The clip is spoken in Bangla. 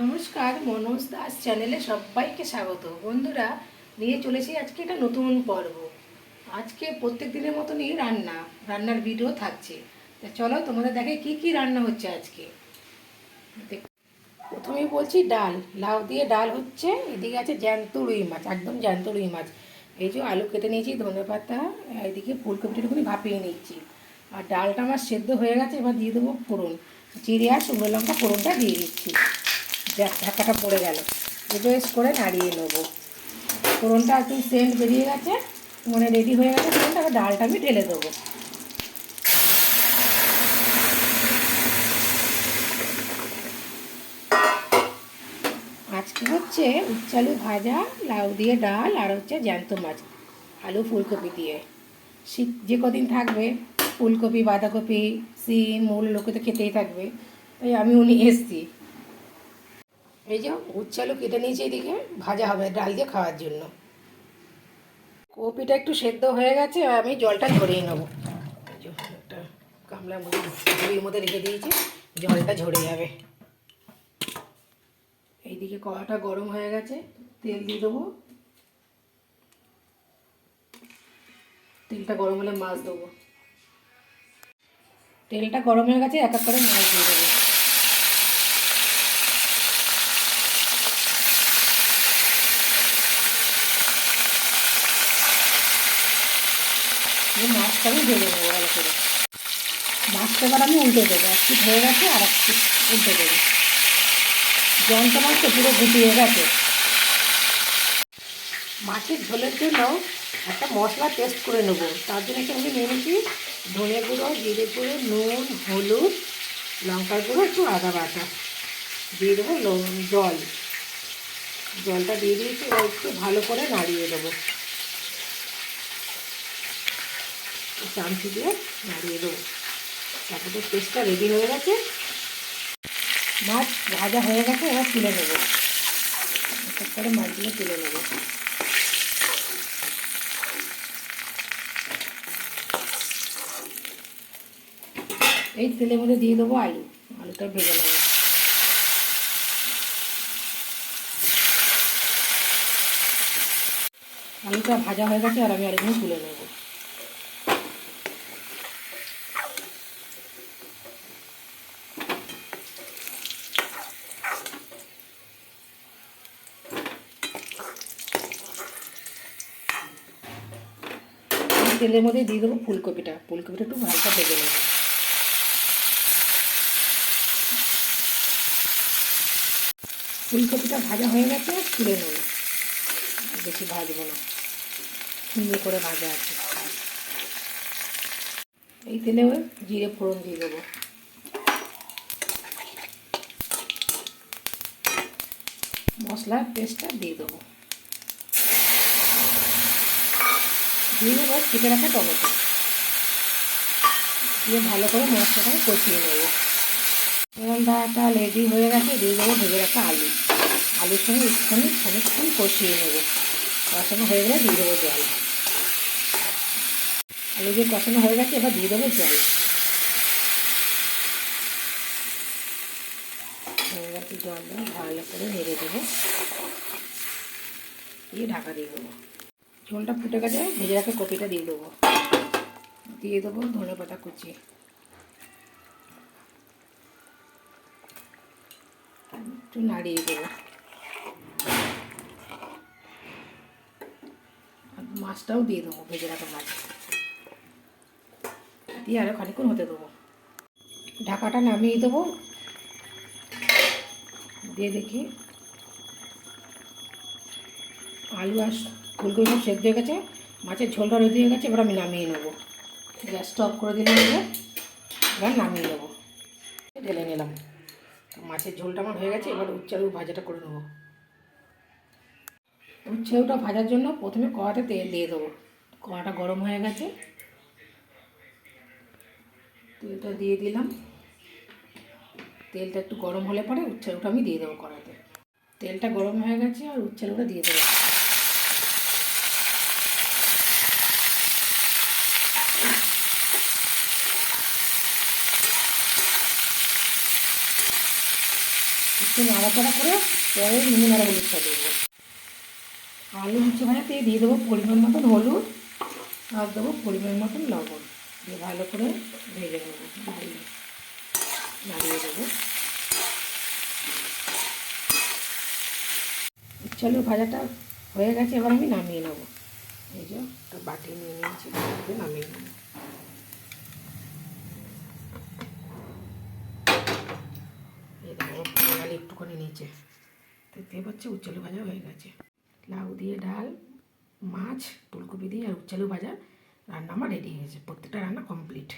নমস্কার, মনোজ দাস চ্যানেলে সবাইকে স্বাগত। বন্ধুরা, নিয়ে চলেছি আজকে একটা নতুন পর্ব। আজকে প্রত্যেক দিনের মতনই রান্না, রান্নার ভিডিও থাকছে। তা চলো তোমাদের দেখে কি কি রান্না হচ্ছে আজকে। প্রথমেই বলছি ডাল, লাউ দিয়ে ডাল হচ্ছে, এদিকে আছে জ্যান্ত রুই মাছ, একদম জ্যান্ত রুই মাছ। এই যে আলু কেটে নিয়েছি, ধনে পাতা, এদিকে ফুলকপিটা একটুখানি ভাপিয়ে নিচ্ছি। আর ডালটা আমার সেদ্ধ হয়ে গেছে, এবার দিয়ে দেবো ফোড়ন। জিরে আর শুকনো লঙ্কা ফোড়নটা দিয়ে দিচ্ছি। দেখ ঢাকাটা পড়ে গেল। বেশ করে নাড়িয়ে নেব। ফোড়নটা একটু সেন্ট বেরিয়ে গেছে। মানে রেডি হয়ে গেছে। ফোড়নটা ডালটা আমি ঢেলে দেবো। আজকে হচ্ছে উচ্চালু ভাজা, লাউ দিয়ে ডাল আর হচ্ছে জ্যান্ত মাছ, আলু ফুলকপি দিয়ে। শীত যে কদিন থাকবে, ফুলকপি, বাঁধাকপি, সিম মূল লোকে তো খেতেই থাকবে। তাই আমি উনি এসছি। এই যে উচ্চালু কেটে নিয়েছি এদিকে, ভাজা হবে, ডাল দিয়ে খাওয়ার জন্য। কপিটা একটু সেদ্ধ হয়ে গেছে আমি জলটা ঝরিয়ে নেব। একটা গামলার মধ্যে ঝুড়ির মধ্যে রেখে দিয়েছি, জলটা ঝরে যাবে। এইদিকে কড়াটা গরম হয়ে গেছে, তেল দিয়ে দেবো। তেলটা গরম হলে মাছ দেবো। তেলটা গরম হয়ে গেছে, এক এক করে মাছ দিয়ে দেবো। মাছটা আমি ভেজে নেব ভালো করে। মাছটা এবার আমি উল্টে দেবো, এক পিঠ হয়ে গেছে আর এক উল্টে দেবো। জলটা মাছ তো পুরো গুটিয়ে গেছে। মাছের ঝোলের জন্য একটা মশলা টেস্ট করে নেব। তার জন্য আমি নিয়ে নিচ্ছি ধনে গুঁড়ো, জিরে গুঁড়ো, নুন, হলুদ, লঙ্কার গুঁড়ো, একটু আদা বাটা। দিয়ে দেবো জল। জলটা দিয়ে দিয়েছি একটু ভালো করে নাড়িয়ে দেবো। চামচি দিয়ে নাড়িয়ে দেবো। তারপরে পেস্টটা রেডি হয়ে গেছে। মাছ ভাজা হয়ে গেছে, এবার তুলে নেব। করে মাছগুলো তুলে নেব। এই তেলের মধ্যে দিয়ে দেবো আলু। আলুটা ভেজে নেব। আলুটা ভাজা হয়ে গেছে, আর আমি আলুগুলো তুলে নেব। তেলের মধ্যে দিয়ে দেবো ফুলকপিটা। ফুলকপিটা একটু হালকা ভেজে নেব। ফুলকপিটা ভাজা হয়ে গেছে, তুলে নেব। বেশি ভাজবো না। সুন্দর করে ভাজা আছে। এই তেলে জিরে ফোড়ন দিয়ে দেবো। মশলার পেস্টটা দিয়ে দেবো। দিয়ে দেবো কেটে রাখা টমেটো। দিয়ে ভালো করে মশলাটা কষিয়ে নেব। ডালটা রেডি হয়ে গেছে, দিয়ে দেবো ভেজে রাখা আলু। আলুর সঙ্গে একটুখানি খানিকক্ষণ কষিয়ে নেব। কষানো হয়ে গেলে দিয়ে দেবো জল। আলু যে কষানো হয়ে গেছে, এবার দিয়ে দেবো জল। হয়ে গেছে জল দিয়ে ভালো করে নেড়ে দেবো। দিয়ে ঢাকা দিয়ে দেবো। ঝোলটা ফুটে গেছে ভেজে রাখা কপিটা দিয়ে দেবো। দিয়ে দেবো ধনে পাতা কুচি। একটু নাড়িয়ে দেবো। মাছটাও দিয়ে দেবো ভেজে রাখা মাছ। দিয়ে আরও খানিক্ষণ হতে দেবো। ঢাকাটা নামিয়ে দেবো। দিয়ে দেখি আলু আর ফুলকপি সব সেদ্ধ হয়ে গেছে, মাছের ঝোলটা রেডি হয়ে গেছে, এবার আমি নামিয়ে নেব। গ্যাসটা অফ করে দিলাম এবার নামিয়ে নেব। ঢেলে নিলাম। মাছের ঝোলটা আমার হয়ে গেছে, এবার উচ্চারু ভাজাটা করে নেব। উচ্ছেউটা ভাজার জন্য প্রথমে কড়াতে তেল দিয়ে দেবো। কড়াটা গরম হয়ে গেছে। তেলটা দিয়ে দিলাম। তেলটা একটু গরম হলে পরে উচ্ছেউটা আমি দিয়ে দেবো কড়াতে। তেলটা গরম হয়ে গেছে আর উচ্ছেউটা দিয়ে দেবো। একটু নাড়াচাড়া করে পরে নুন আর হলুদটা দেবো। আলু উচ্ছে ভাজাতে দিয়ে দেবো পরিমাণ মতন হলুদ আর দেবো পরিমাণ মতন লবণ। দিয়ে ভালো করে ভেজে নেব। নাড়িয়ে দেবো। আলু ভাজাটা হয়ে গেছে, এবার আমি নামিয়ে নেব। এই যে, একটা বাটি নিয়ে নিয়েছি নামিয়ে নেব। একটুখানি নিচে। দেখতে পাচ্ছি, উচ্চালু ভাজা হয়ে গেছে। লাউ দিয়ে ডাল, মাছ, ফুলকপি দিয়ে আর উচ্চালু ভাজা রান্না আমার রেডি হয়েছে প্রত্যেকটা রান্না কমপ্লিট